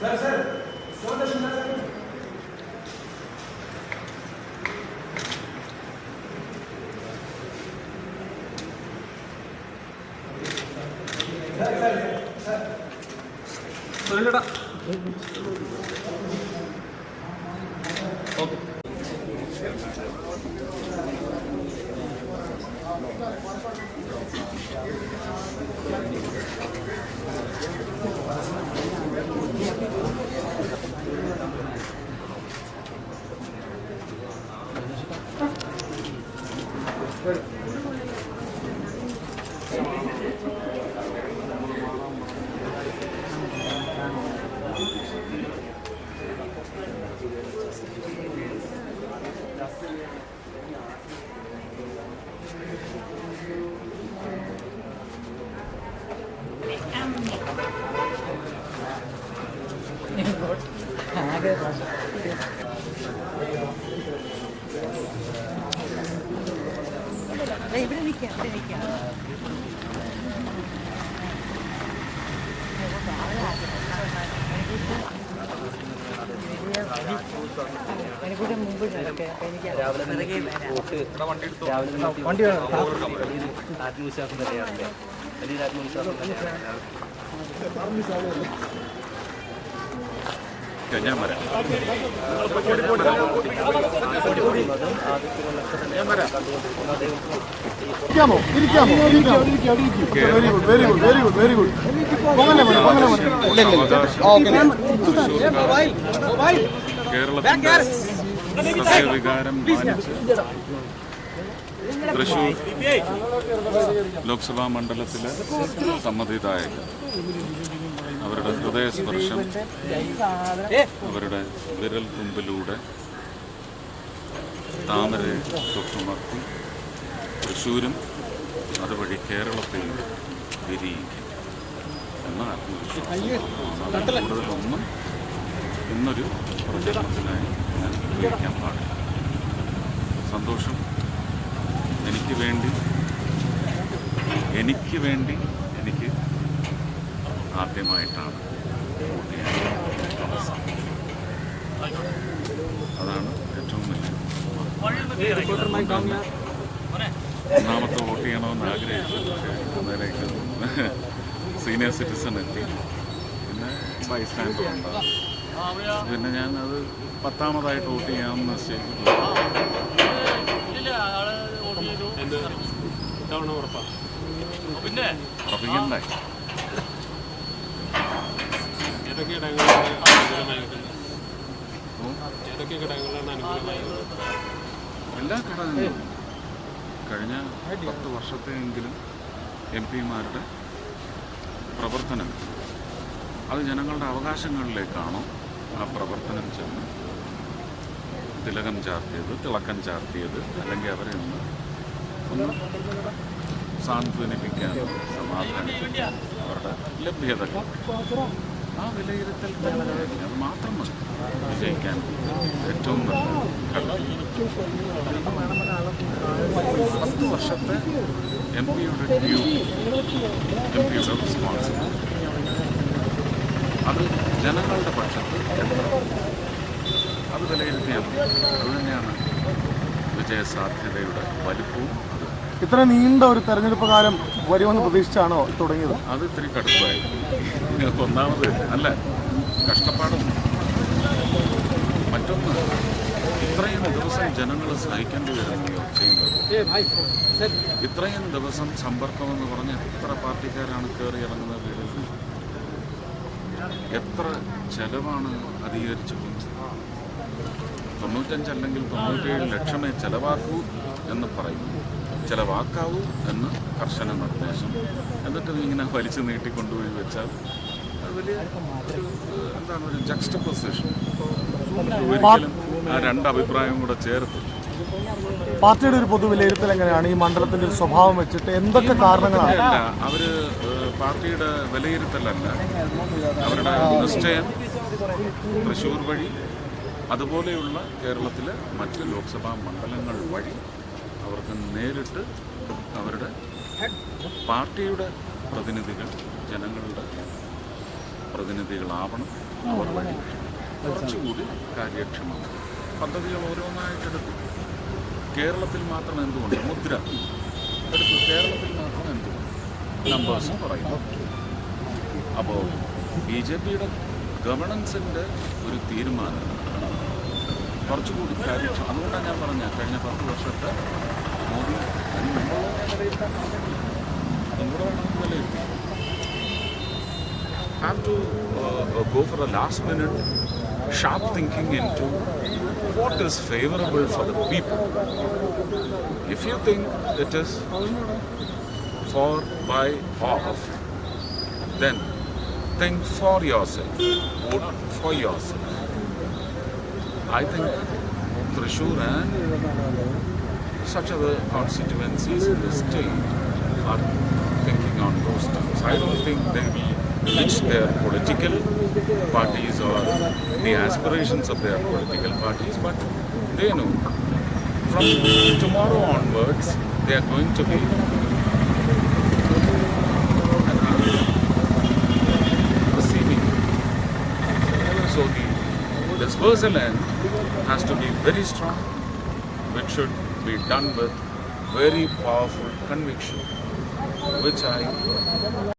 Sir, sir, sir. Okay. ദേ ഇവിടെ നിൽക്കാം ഇവിടെ നിൽക്കാം എനിക്കൂടെ മുമ്പ് വണ്ടി ആത്മവിശ്വാസം തന്നെയാണ്. വലിയൊരു ആത്മവിശ്വാസം തന്നെയാണ്. ഞാൻ വരാം ഇരിക്കാമോ? ഇരിക്കാമോ? ഇരിക്കാമോ? Very good very good very good very good പൊങ്ങല്ലേ മോനെ? പൊങ്ങല്ലേ മോനെ കേരളത്തിന്റെ സസ്യവികാരം മാനിച്ച്. തൃശൂർ ലോക്സഭാ മണ്ഡലത്തിലെ സമ്മതിദായകർ അവരുടെ ഹൃദയസ്പർശം അവരുടെ വിരൽ തുമ്പിലൂടെ താമരയെ തൊട്ടുണർത്തി തൃശ്ശൂരും അതുവഴി കേരളത്തെയും വിരിയിക്കും. എന്ന ആത്മവിശ്വാസം കൂടുതലൊന്നും ഇന്നൊരു പ്രചരണത്തിനായി ഞാൻ ഉപയോഗിക്കാൻ പാടില്ല. സന്തോഷം. എനിക്ക് വേണ്ടി എനിക്ക് വേണ്ടി ആദ്യമായിട്ടാണ് വോട്ട് ചെയ്യാൻ അതാണ് ഏറ്റവും വലിയ ഒന്നാമത്തെ വോട്ട് ചെയ്യണമെന്ന് ആഗ്രഹിച്ചു പക്ഷേ അന്നേരേക്ക് സീനിയർ സിറ്റിസൺ എത്തി. പിന്നെ ബൈസ്റ്റാൻഡർ ഉണ്ട് പിന്നെ ഞാൻ അത് പത്താമതായിട്ട് വോട്ട് ചെയ്യാമെന്ന് നിശ്ചയിച്ചിട്ടുണ്ട്. ഉറപ്പിക്കണ്ടേ ഓ, എല്ലാ ഘടകങ്ങളും. കഴിഞ്ഞ പത്ത് വർഷത്തെയെങ്കിലും എം പിമാരുടെ പ്രവർത്തനം അത് ജനങ്ങളുടെ അവകാശങ്ങളിലേക്കാണോ ആ പ്രവർത്തനം ചെന്ന് തിലകം ചാർത്തിയത് തിളക്കം ചാർത്തിയത് അല്ലെങ്കിൽ അവരെ ഒന്ന് ഒന്ന് സാന്ത്വനിപ്പിക്കാനോ സമാധാനിപ്പിക്കാനോ അവരുടെ ലഭ്യത ആ വിലയിരുത്തൽ അത് മാത്രം മതി. വിജയിക്കാൻ ഏറ്റവും നല്ല പത്ത് വർഷത്തെ എം പിയുടെ ഡ്യൂട്ടി എം പിയുടെ റെസ്പോൺസിബിലിറ്റി അത് ജനങ്ങളുടെ പക്ഷത്ത് എത്ര അത് വിലയിരുത്തിയാൽ അത് തന്നെയാണ് വിജയസാധ്യതയുടെ വലിപ്പവും ഇത്ര നീണ്ട ഒരു തെരഞ്ഞെടുപ്പ് കാലം വരുമെന്ന് പ്രതീക്ഷിച്ചാണോ തുടങ്ങിയത്? അത് ഇത്തിരി കടുപ്പായി ഒന്നാമത് അല്ല കഷ്ടപ്പാടും. മറ്റൊന്ന് ഇത്രയും ദിവസം ജനങ്ങൾ സഹിക്കേണ്ടി വരുന്നു ചെയ്യുന്നത്. ഇത്രയും ദിവസം സമ്പർക്കം എന്ന് പറഞ്ഞ് എത്ര പാർട്ടിക്കാരാണ് കയറി ഇറങ്ങുന്നത്? എത്ര ചെലവാണ് അധികരിച്ചു പോകുന്നത് തൊണ്ണൂറ്റഞ്ചല്ലെങ്കിൽ തൊണ്ണൂറ്റേഴ് ലക്ഷമേ ചെലവാക്കൂ എന്ന് പറയുന്നു. ചെലവാക്കാവൂ എന്ന് കർശന നിർദ്ദേശം. എന്നിട്ട് ഇങ്ങനെ വലിച്ചു നീട്ടിക്കൊണ്ടുപോയി വെച്ചാൽ അത് വലിയ എന്താണ് ഒരു ജക്സ്റ്റ് പൊസിഷൻ ഒരിക്കലും ആ രണ്ട് അഭിപ്രായം കൂടെ ചേർത്ത് പാർട്ടിയുടെ ഒരു പൊതു വിലയിരുത്തൽ എങ്ങനെയാണ്? ഈ മണ്ഡലത്തിന്റെ ഒരു സ്വഭാവം വെച്ചിട്ട് എന്തൊക്കെ കാരണങ്ങളാണ്? അവർ പാർട്ടിയുടെ വിലയിരുത്തലല്ല. അവരുടെ നിശ്ചയം തൃശൂർ വഴി അതുപോലെയുള്ള കേരളത്തിലെ മറ്റ് ലോക്സഭാ മണ്ഡലങ്ങൾ വഴി അവർക്ക് നേരിട്ട് അവരുടെ പാർട്ടിയുടെ പ്രതിനിധികൾ ജനങ്ങളുടെ പ്രതിനിധികളാവണം. അവർ വഴി കുറച്ചുകൂടി കാര്യക്ഷമമാണ് പദ്ധതികൾ ഓരോന്നായിട്ടെടുത്തു കേരളത്തിൽ മാത്രം എന്തുകൊണ്ട്? മുദ്ര. എടുത്തു കേരളത്തിൽ മാത്രം എന്തുകൊണ്ട്? നമ്പേഴ്സ് പറയുന്നു. അപ്പോൾ ബി ജെ പിയുടെ ഗവർണൻസിന്റെ ഒരു തീരുമാനം. കുറച്ചുകൂടി കാര്യക്ഷമം. അതുകൊണ്ടാണ് ഞാൻ പറഞ്ഞ കഴിഞ്ഞ പത്ത് വർഷത്തെ Have to uh, uh, go for a last minute sharp thinking into what is favorable for the people. If you think it is for, by, of, then think for yourself, vote for yourself. I think Trishur and such other constituencies in the state are thinking on those terms. I don't think they will reach their political parties or the aspirations of their political parties, but they know from tomorrow onwards they are going to be receiving. So the dispersal end has to be very strong, which should be done with very powerful conviction, which I